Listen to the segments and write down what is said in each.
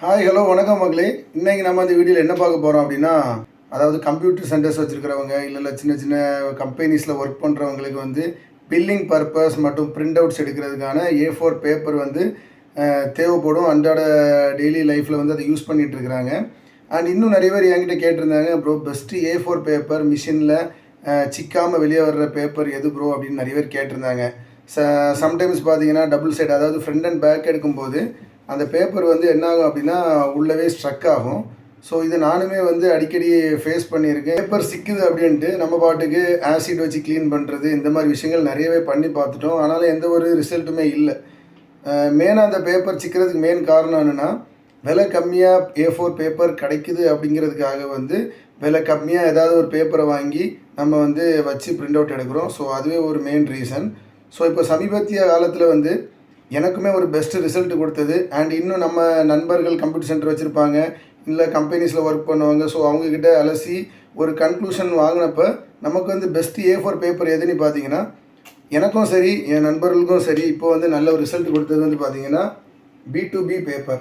Hi hello வணக்கம் மக்களே இன்னைக்கு நம்ம இந்த வீடியோவில் என்ன பார்க்க போகிறோம் அப்படின்னா அதாவது கம்ப்யூட்டர் சென்டர்ஸ் வச்சுருக்கிறவங்க இல்லை இல்லை சின்ன சின்ன கம்பெனிஸில் ஒர்க் பண்ணுறவங்களுக்கு வந்து பில்லிங் பர்பஸ் மற்றும் பிரிண்ட் அவுட்ஸ் எடுக்கிறதுக்கான ஏ ஃபோர் பேப்பர் வந்து தேவைப்படும். அன்றாட டெய்லி லைஃப்பில் வந்து அதை யூஸ் பண்ணிகிட்டு இருக்கிறாங்க. அண்ட் இன்னும் நிறைய பேர் என்கிட்ட கேட்டிருந்தாங்க bro best A four paper மிஷினில் சிக்காமல் வெளியே வர்ற பேப்பர் எது ப்ரோ அப்படின்னு நிறைய பேர் கேட்டிருந்தாங்க. ச சம்டைம்ஸ் பார்த்தீங்கன்னா டபுள் சைடு அதாவது ஃப்ரண்ட் அண்ட் பேக் எடுக்கும்போது அந்த பேப்பர் வந்து என்னாகும் அப்படின்னா உள்ளவே ஸ்ட்ரக் ஆகும். ஸோ இதை நானுமே வந்து அடிக்கடி ஃபேஸ் பண்ணியிருக்கேன். பேப்பர் சிக்குது அப்படின்ட்டு நம்ம பாட்டுக்கு ஆசிட் வச்சு க்ளீன் பண்ணுறது இந்த மாதிரி விஷயங்கள் நிறையவே பண்ணி பார்த்துட்டோம். ஆனாலும் எந்த ஒரு ரிசல்ட்டுமே இல்லை. மெயினாக அந்த பேப்பர் சிக்கிறதுக்கு மெயின் காரணம் என்னென்னா விலை கம்மியாக ஏ ஃபோர் பேப்பர் கிடைக்குது அப்படிங்கிறதுக்காக வந்து விலை கம்மியாக ஏதாவது ஒரு பேப்பரை வாங்கி நம்ம வந்து வச்சு ப்ரிண்ட் அவுட் எடுக்கிறோம். ஸோ அதுவே ஒரு மெயின் ரீசன் ஸோ இப்போ சமீபத்திய காலத்தில் வந்து எனக்குமே ஒரு பெஸ்ட்டு ரிசல்ட் கொடுத்தது. அண்ட் இன்னும் நம்ம நண்பர்கள் கம்ப்யூட்டர் சென்டர் வச்சுருப்பாங்க. இல்லை கம்பெனிஸில் ஒர்க் பண்ணுவாங்க. ஸோ அவங்கக்கிட்ட அலசி ஒரு கன்க்ளூஷன் வாங்கினப்போ நமக்கு வந்து பெஸ்ட் ஏ ஃபோர் பேப்பர் எதுன்னு பார்த்தீங்கன்னா எனக்கும் சரி என் நண்பர்களுக்கும் சரி இப்போ வந்து நல்ல ஒரு ரிசல்ட் கொடுத்தது வந்து பார்த்தீங்கன்னா P to P paper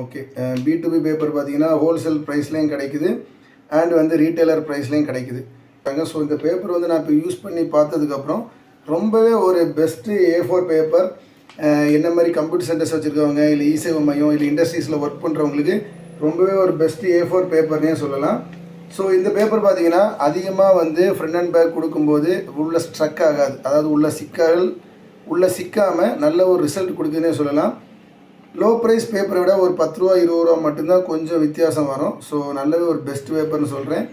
okay P to P paper பார்த்தீங்கன்னா ஹோல்சேல் ப்ரைஸ்லேயும் கிடைக்குது. அண்ட் வந்து ரீட்டைலர் ப்ரைஸ்லேயும் கிடைக்குது. ஸோ இந்த பேப்பர் வந்து நான் இப்போ யூஸ் பண்ணி பார்த்ததுக்கப்புறம் ரொம்பவே ஒரு பெஸ்ட்டு ஏ ஃபோர் பேப்பர் என்ன மாதிரி கம்ப்யூட்டர் சென்டர்ஸ் வச்சுருக்கவங்க இல்லை இசேவை மையம் இல்லை இண்டஸ்ட்ரீஸில் ஒர்க் பண்ணுறவங்களுக்கு ரொம்பவே ஒரு பெஸ்ட்டு ஏ ஃபோர் பேப்பர்னே சொல்லலாம். ஸோ இந்த பேப்பர் பார்த்தீங்கன்னா அதிகமாக வந்து ஃப்ரண்ட் அண்ட் பேக் கொடுக்கும்போது உள்ள ஸ்ட்ரக் ஆகாது. அதாவது உள்ள சிக்கல் உள்ள சிக்காமல் நல்ல ஒரு ரிசல்ட் கொடுக்குதுன்னே சொல்லலாம். லோ ப்ரைஸ் பேப்பரை விட ஒரு பத்து ரூபா இருபது ரூபா மட்டும்தான் கொஞ்சம் வித்தியாசம் வரும். ஸோ நல்லவே ஒரு பெஸ்ட் பேப்பர்னு சொல்கிறேன்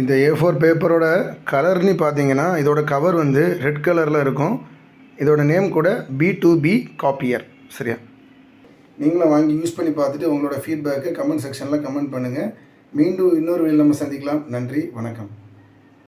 இந்த ஏ ஃபோர் பேப்பரோட கலர்னு பார்த்தீங்கன்னா இதோட கவர் வந்து ரெட் கலரில் இருக்கும். இதோட நேம் கூட பி டு பி காப்பியர் சரியா? நீங்களும் வாங்கி யூஸ் பண்ணி பார்த்துட்டு உங்களோட ஃபீட்பேக்கு கமெண்ட் செக்ஷனில் கமெண்ட் பண்ணுங்கள் மீண்டும் இன்னொரு வழியில் நம்ம சந்திக்கலாம். நன்றி வணக்கம்.